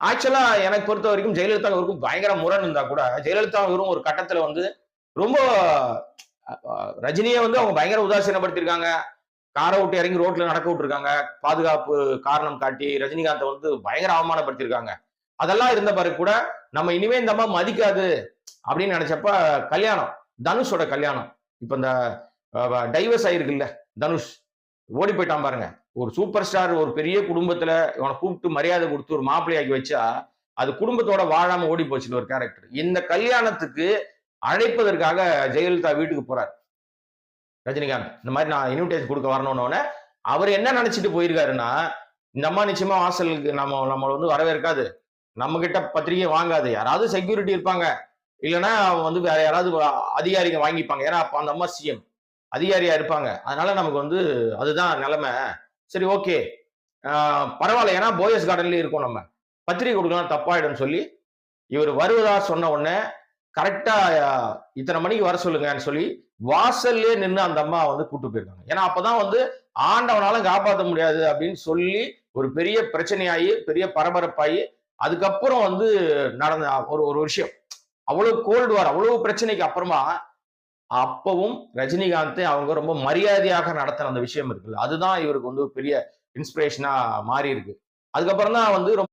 ஆக்சுவலா எனக்கு பொறுத்த வரைக்கும் ஜெயலலிதா அவருக்கும் பயங்கர முரண் இருந்தா கூட ஜெயலலிதா அவரும் ஒரு கட்டத்துல வந்து ரொம்ப ரஜினியை வந்து அவங்க பயங்கர உதாசீனப்படுத்திருக்காங்க காரை விட்டு இறங்கி ரோட்ல நடக்க விட்டுருக்காங்க. பாதுகாப்பு காரணம் காட்டி ரஜினிகாந்தை வந்து பயங்கர அவமானப்படுத்திருக்காங்க அதெல்லாம் இருந்த பிறகு கூட நம்ம இனிமே இந்த அம்மா மதிக்காது அப்படின்னு நினைச்சப்ப கல்யாணம் தனுஷோட கல்யாணம். இப்ப இந்த டைவர்ஸ் ஆயிருக்குல்ல தனுஷ். ஓடி போயிட்டான் பாருங்க. ஒரு சூப்பர் ஸ்டார் ஒரு பெரிய குடும்பத்துல இவனை கூப்பிட்டு மரியாதை கொடுத்து ஒரு மாப்பிள்ளையாக்கி வச்சா அது குடும்பத்தோட வாழாம ஓடி போச்சுன்னு ஒரு கேரக்டர் இந்த கல்யாணத்துக்கு அழைப்பதற்காக ஜெயலலிதா வீட்டுக்கு போறார். ரஜினிகாந்த் இந்த மாதிரி நான் இன்விடேஷன் கொடுக்க வரணும்னு அவர் என்ன நினைச்சிட்டு போயிருக்காருன்னா இந்த அம்மா நிச்சயமா வாசலுக்கு நம்ம நம்மளை வந்து வரவேற்காது. நம்ம கிட்ட பத்திரிகை வாங்காது. யாராவது செக்யூரிட்டி இருப்பாங்க. இல்லைன்னா வந்து வேற யாராவது அதிகாரிங்க வாங்கிப்பாங்க. ஏன்னா அப்ப அந்த அம்மா சிஎம் அதிகாரியா இருப்பாங்க. அதனால நமக்கு வந்து அதுதான் நிலைமை. சரி ஓகே பரவாயில்ல. ஏன்னா போயஸ் கார்டன்லேயே இருக்கோம் நம்ம. பத்திரிகை கொடுக்கலாம் தப்பாயிடும் சொல்லி இவர் வருவதா சொன்ன உடனே கரெக்டாக இத்தனை மணிக்கு வர சொல்லுங்கன்னு சொல்லி வாசல்லே நின்று அந்த அம்மா வந்து கூட்டு போயிருக்காங்க. ஏன்னா அப்பதான் வந்து ஆண்டவனாலும் காப்பாற்ற முடியாது அப்படின்னு சொல்லி ஒரு பெரிய பிரச்சனையாகி பெரிய பரபரப்பாகி அதுக்கப்புறம் வந்து நடந்த ஒரு ஒரு விஷயம். அவ்வளவு கோல்டு வார் அவ்வளவு பிரச்சனைக்கு அப்புறமா அப்பவும் ரஜினிகாந்தை அவங்க ரொம்ப மரியாதையாக நடத்தின அந்த விஷயம் இருக்குல்ல அதுதான் இவருக்கு வந்து பெரிய இன்ஸ்பிரேஷனா மாறி இருக்கு அதுக்கப்புறம் தான் வந்து ரொம்ப